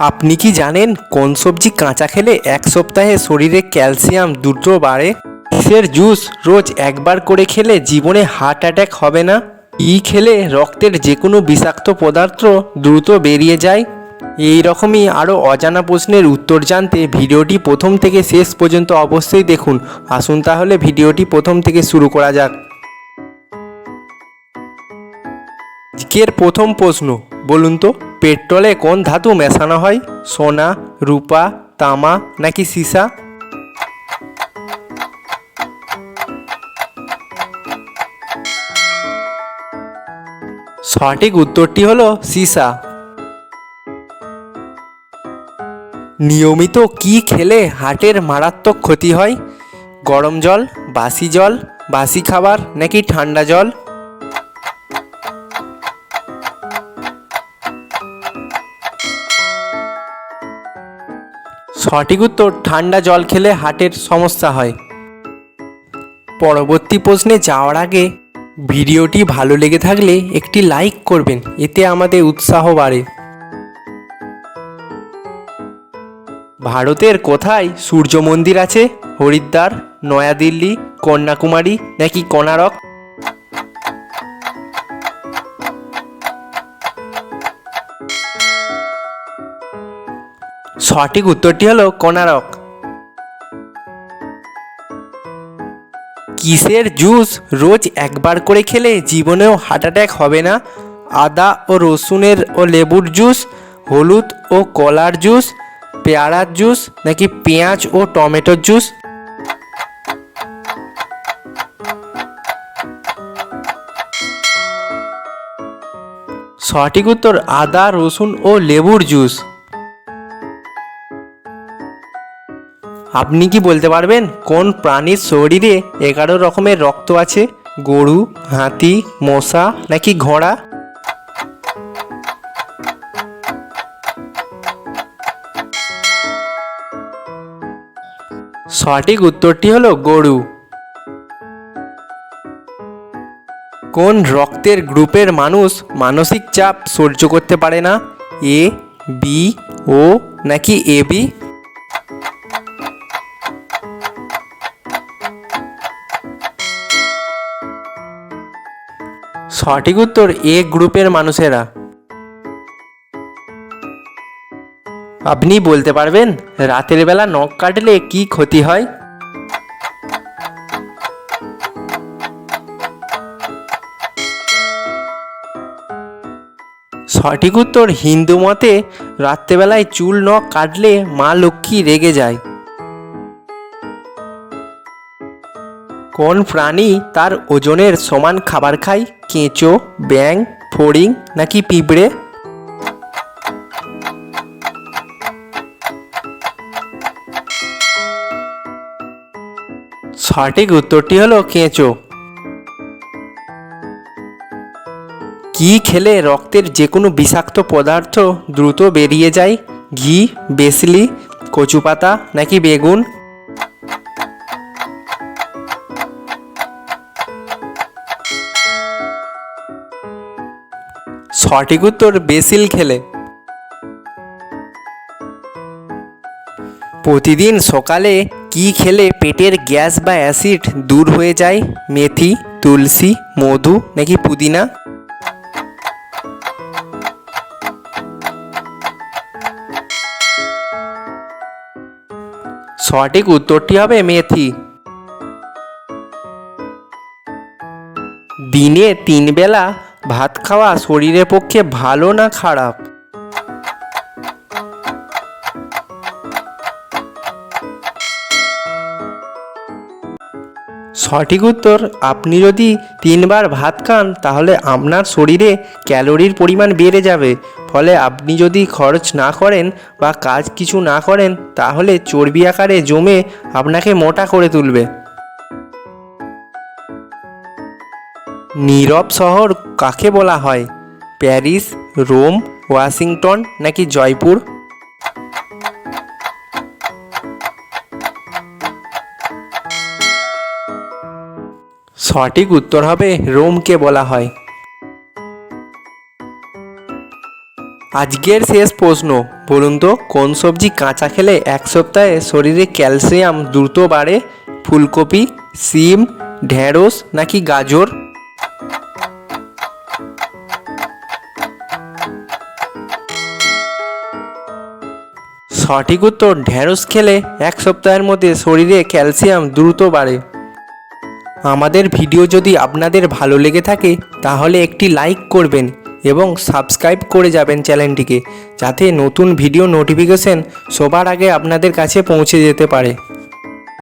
আপনি কি জানেন কোন সবজি কাঁচা খেলে এক সপ্তাহে শরীরে ক্যালসিয়াম দ্রুত বাড়ে? কিসের জুস রোজ একবার করে খেলে জীবনে হার্ট অ্যাটাক হবে না? ই খেলে রক্তের যে কোনো বিষাক্ত পদার্থ দ্রুত বেরিয়ে যায়? এই রকমই আরও অজানা প্রশ্নের উত্তর জানতে ভিডিওটি প্রথম থেকে শেষ পর্যন্ত অবশ্যই দেখুন। আসুন তাহলে ভিডিওটি প্রথম থেকে শুরু করা যাক। আজকের প্রথম প্রশ্ন, বলুন তো। পেট্রোলে কোন ধাতু মেশানো হয়? সোনা, রূপা, তামা নাকি সীসা? সঠিক উত্তরটি হলো সীসা। নিয়মিত কি খেলে হার্টের মারাত্মক ক্ষতি হয়? গরম জল, বাসি জল, বাসি খাবার নাকি ঠান্ডা জল? সঠিক উত্তর, ঠান্ডা জল খেলে হার্টের সমস্যা হয়। পরবর্তী প্রশ্নে যাওয়ার আগে ভিডিওটি ভালো লেগে থাকলে একটি লাইক করবেন, এতে আমাদের উৎসাহ বাড়ে। ভারতের কোথায় সূর্য মন্দির আছে? হরিদ্বার, নয়াদিল্লি, কন্যাকুমারী, নাকি কোনারক? সঠিক উত্তরটি হলো কোনারক কিসের জুস রোজ একবার করে খেলে জীবনেও হার্ট অ্যাটাক হবে না? আদা ও রসুনের ও লেবুর জুস, হলুদ ও কলার জুস, পেয়ারার জুস নাকি পেঁয়াজ ও টমেটোর জুস? সঠিক উত্তর আদা, রসুন ও লেবুর জুস। আপনি কি বলতে পারবেন কোন প্রাণীর শরীরে এগারো রকমের রক্ত আছে? গরু, হাতি, মশা নাকি ঘোড়া? সঠিক উত্তরটি হলো গরু। কোন রক্তের গ্রুপের মানুষ মানসিক চাপ সহ্য করতে পারে না? এ, বি, ও নাকি এ, বি? সঠিক উত্তর এ গ্রুপের মানুষেরা। আপনি বলতে পারবেন, রাতের বেলা নখ কাটলে কি ক্ষতি হয়? সঠিক উত্তর হিন্দু মতে রাত্রেবেলায় চুল নখ কাটলে মা লক্ষ্মী রেগে যায়। কোন প্রাণী তার ওজনের সমান খাবার খায়? কেঁচো ব্যাং ফড়িং নাকি পিঁপড়ে? সঠিক উত্তরটি হলো কেঁচো। কি খেলে রক্তের যে কোনো বিষাক্ত পদার্থ দ্রুত বেরিয়ে যায়? ঘি, বেসলি কচু পাতা নাকি বেগুন? সঠিক উত্তর বেসিল খেলে। প্রতিদিন সকালে কি খেলে পেটের গ্যাস বা অ্যাসিড দূর হয়ে যায়? মেথি, তুলসী, মধু নাকি পুদিনা? সঠিক উত্তরটি হবে মেথি। দিনে তিন বেলা ভাত খাওয়া শরীরের পক্ষে ভালো না খারাপ? সঠিক উত্তর, আপনি যদি তিনবার ভাত খান, তাহলে আপনার শরীরে ক্যালোরির পরিমাণ বেড়ে যাবে। ফলে আপনি যদি খরচ না করেন বা কাজ কিছু না করেন, তাহলে চর্বি আকারে জমে আপনাকে মোটা করে তুলবে। নীরব শহর কাকে বলা হয়? প্যারিস, রোম, ওয়াশিংটন নাকি জয়পুর? সঠিক উত্তর হবে রোমকে বলা হয়। আজকের শেষ প্রশ্ন, বলুন তো, কোন সবজি কাঁচা খেলে এক সপ্তাহে শরীরে ক্যালসিয়াম দ্রুত বাড়ে? ফুলকপি, সিম, ঢেঁড়স নাকি গাজর? সঠিক উত্তর ঢ্যাঁড়স খেলে এক সপ্তাহের মধ্যে শরীরে ক্যালসিয়াম দ্রুত বাড়ে। আমাদের ভিডিও যদি আপনাদের ভালো লেগে থাকে, তাহলে একটি লাইক করবেন এবং সাবস্ক্রাইব করে যাবেন চ্যানেলটিকে, যাতে নতুন ভিডিও নোটিফিকেশন সবার আগে আপনাদের কাছে পৌঁছে যেতে পারে।